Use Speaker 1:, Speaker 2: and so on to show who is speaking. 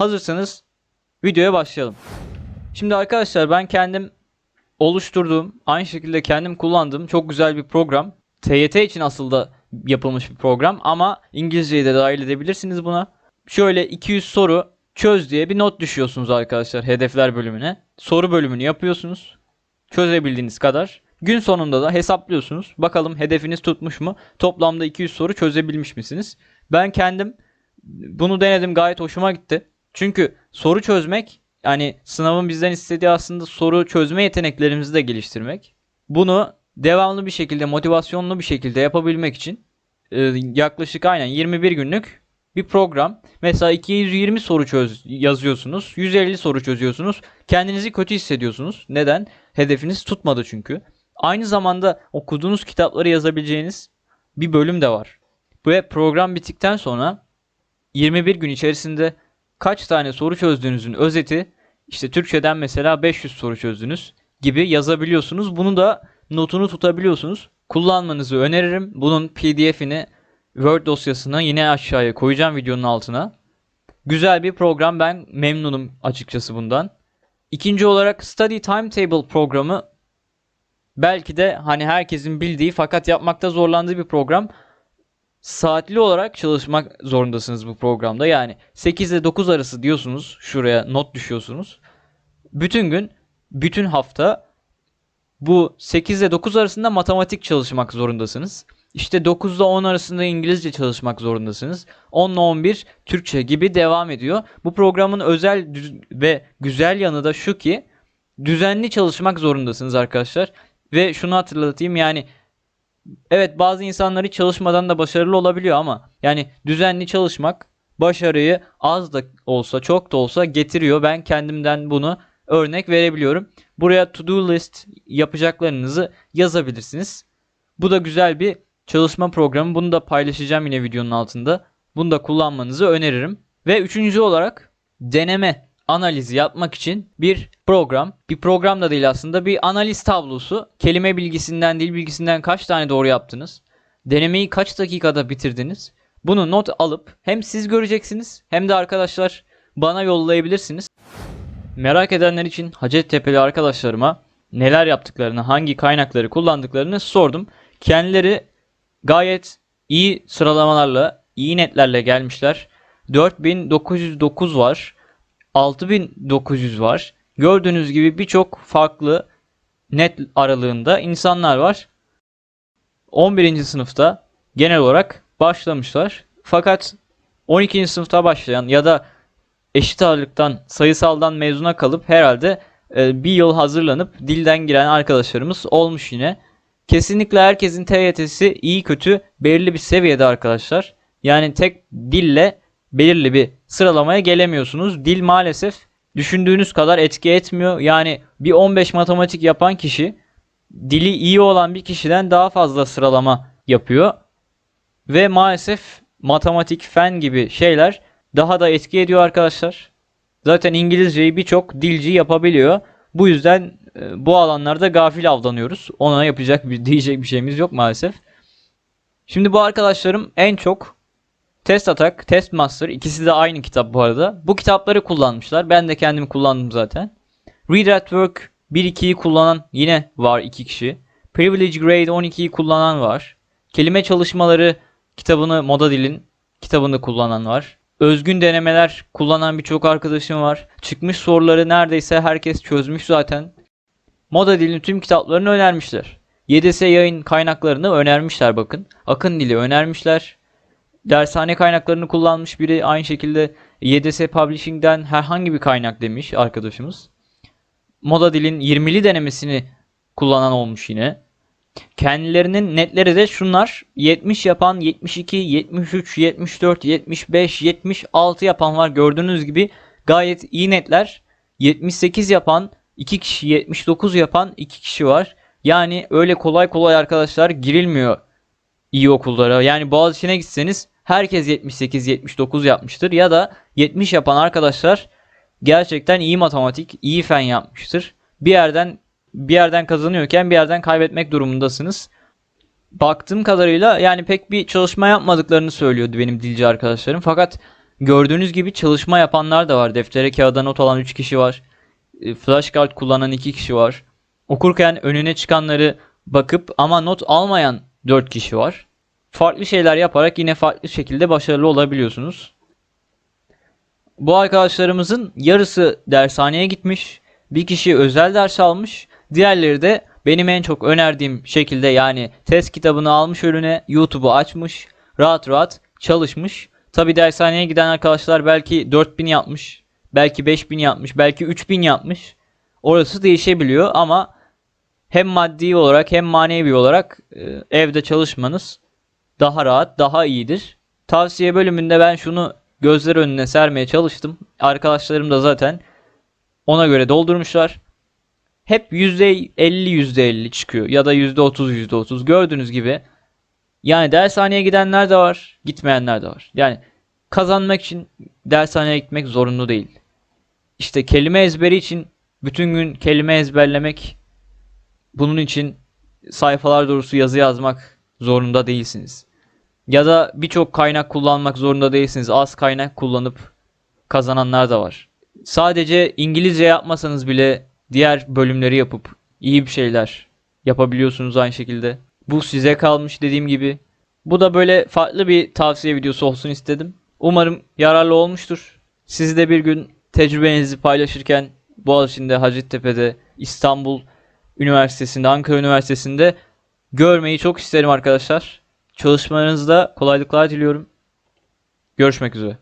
Speaker 1: Hazırsanız videoya başlayalım. Şimdi arkadaşlar ben kendim oluşturduğum, aynı şekilde kendim kullandığım çok güzel bir program. TYT için aslında yapılmış bir program ama İngilizceyi de dahil edebilirsiniz buna. Şöyle 200 soru çöz diye bir not düşüyorsunuz arkadaşlar hedefler bölümüne. Soru bölümünü yapıyorsunuz. Çözebildiğiniz kadar. Gün sonunda da hesaplıyorsunuz. Bakalım hedefiniz tutmuş mu? Toplamda 200 soru çözebilmiş misiniz? Ben kendim bunu denedim gayet hoşuma gitti. Çünkü soru çözmek yani sınavın bizden istediği aslında soru çözme yeteneklerimizi de geliştirmek. Bunu devamlı bir şekilde motivasyonlu bir şekilde yapabilmek için e, yaklaşık aynen 21 günlük bir program. Mesela 220 soru çöz yazıyorsunuz. 150 soru çözüyorsunuz. Kendinizi kötü hissediyorsunuz. Neden? Hedefiniz tutmadı çünkü. Aynı zamanda okuduğunuz kitapları yazabileceğiniz bir bölüm de var. Ve program bittikten sonra 21 gün içerisinde kaç tane soru çözdüğünüzün özeti işte Türkçeden mesela 500 soru çözdünüz gibi yazabiliyorsunuz. Bunu da notunu tutabiliyorsunuz. Kullanmanızı öneririm. Bunun PDF'ini Word dosyasına yine aşağıya koyacağım videonun altına. Güzel bir program ben memnunum açıkçası bundan. İkinci olarak Study Timetable programı belki de hani herkesin bildiği fakat yapmakta zorlandığı bir program. Saatli olarak çalışmak zorundasınız bu programda. Yani 8 ile 9 arası diyorsunuz. Şuraya not düşüyorsunuz. Bütün gün, bütün hafta bu 8 ile 9 arasında matematik çalışmak zorundasınız. İşte 9 ile 10 arasında İngilizce çalışmak zorundasınız. 10 ile 11 Türkçe gibi devam ediyor. Bu programın özel ve güzel yanı da şu ki düzenli çalışmak zorundasınız arkadaşlar. Ve şunu hatırlatayım yani evet bazı insanlar hiç çalışmadan da başarılı olabiliyor ama yani düzenli çalışmak başarıyı az da olsa çok da olsa getiriyor. Ben kendimden bunu örnek verebiliyorum. Buraya to do list yapacaklarınızı yazabilirsiniz. Bu da güzel bir çalışma programı. Bunu da paylaşacağım yine videonun altında. Bunu da kullanmanızı öneririm. Ve üçüncü olarak deneme analizi yapmak için bir program. Bir program da değil aslında bir analiz tablosu. Kelime bilgisinden, dil bilgisinden kaç tane doğru yaptınız? Denemeyi kaç dakikada bitirdiniz? Bunu not alıp hem siz göreceksiniz hem de arkadaşlar bana yollayabilirsiniz. Merak edenler için Hacettepe'li arkadaşlarıma neler yaptıklarını, hangi kaynakları kullandıklarını sordum. Kendileri gayet iyi sıralamalarla, iyi netlerle gelmişler. 4909 var. 6900 var. Gördüğünüz gibi birçok farklı net aralığında insanlar var. 11. sınıfta genel olarak başlamışlar. Fakat 12. sınıfta başlayan ya da eşit ağırlıktan sayısaldan mezuna kalıp herhalde e, bir yıl hazırlanıp dilden giren arkadaşlarımız olmuş yine. Kesinlikle herkesin TYT'si iyi kötü belirli bir seviyede arkadaşlar. Yani tek dille belirli bir sıralamaya gelemiyorsunuz. Dil maalesef düşündüğünüz kadar etki etmiyor. Yani bir 15 matematik yapan kişi dili iyi olan bir kişiden daha fazla sıralama yapıyor. Ve maalesef matematik, fen gibi şeyler daha da etki ediyor arkadaşlar. Zaten İngilizceyi birçok dilci yapabiliyor. Bu yüzden e, bu alanlarda gafil avlanıyoruz. Ona yapacak bir diyecek bir şeyimiz yok maalesef. Şimdi bu arkadaşlarım en çok Test Attack, Test Master ikisi de aynı kitap bu arada. Bu kitapları kullanmışlar. Ben de kendim kullandım zaten. Read at Work 1-2'yi kullanan yine var iki kişi. Privilege Grade 12'yi kullanan var. Kelime çalışmaları kitabını Moda Dil'in kitabını kullanan var. Özgün denemeler kullanan birçok arkadaşım var. Çıkmış soruları neredeyse herkes çözmüş zaten. Moda Dil'in tüm kitaplarını önermişler. YDS yayın kaynaklarını önermişler bakın. Akın Dil'i önermişler. Dershane kaynaklarını kullanmış biri aynı şekilde YDS Publishing'den herhangi bir kaynak demiş arkadaşımız. Moda Dil'in 20'li denemesini kullanan olmuş yine. Kendilerinin netleri de şunlar. 70 yapan, 72, 73, 74, 75, 76 yapan var. Gördüğünüz gibi gayet iyi netler. 78 yapan 2 kişi, 79 yapan 2 kişi var. Yani öyle kolay kolay arkadaşlar girilmiyor iyi okullara. Yani Boğaziçi'ne gitseniz herkes 78, 79 yapmıştır. Ya da 70 yapan arkadaşlar gerçekten iyi matematik, iyi fen yapmıştır. Bir yerden bir yerden kazanıyorken bir yerden kaybetmek durumundasınız. Baktığım kadarıyla yani pek bir çalışma yapmadıklarını söylüyordu benim dilci arkadaşlarım. Fakat gördüğünüz gibi çalışma yapanlar da var. Deftere kağıda not alan 3 kişi var. E, Flashcard kullanan 2 kişi var. Okurken önüne çıkanları bakıp ama not almayan 4 kişi var. Farklı şeyler yaparak yine farklı şekilde başarılı olabiliyorsunuz. Bu arkadaşlarımızın yarısı dershaneye gitmiş. Bir kişi özel ders almış. Diğerleri de benim en çok önerdiğim şekilde yani test kitabını almış önüne YouTube'u açmış. Rahat rahat çalışmış. Tabi dershaneye giden arkadaşlar belki 4000 yapmış. Belki 5000 yapmış. Belki 3000 yapmış. Orası değişebiliyor ama hem maddi olarak hem manevi olarak e, evde çalışmanız daha rahat, daha iyidir. Tavsiye bölümünde ben şunu gözler önüne sermeye çalıştım. Arkadaşlarım da zaten ona göre doldurmuşlar. Hep %50 %50 çıkıyor ya da %30 %30 gördüğünüz gibi. Yani dershaneye gidenler de var, gitmeyenler de var. Yani kazanmak için dershaneye gitmek zorunlu değil. İşte kelime ezberi için bütün gün kelime ezberlemek bunun için sayfalar dolusu yazı yazmak zorunda değilsiniz. Ya da birçok kaynak kullanmak zorunda değilsiniz. Az kaynak kullanıp kazananlar da var. Sadece İngilizce yapmasanız bile diğer bölümleri yapıp iyi bir şeyler yapabiliyorsunuz aynı şekilde. Bu size kalmış dediğim gibi. Bu da böyle farklı bir tavsiye videosu olsun istedim. Umarım yararlı olmuştur. Siz de bir gün tecrübenizi paylaşırken Boğaziçi'nde, Hacettepe'de, İstanbul Üniversitesi'nde, Ankara Üniversitesi'nde görmeyi çok isterim arkadaşlar. Çalışmalarınızda kolaylıklar diliyorum. Görüşmek üzere.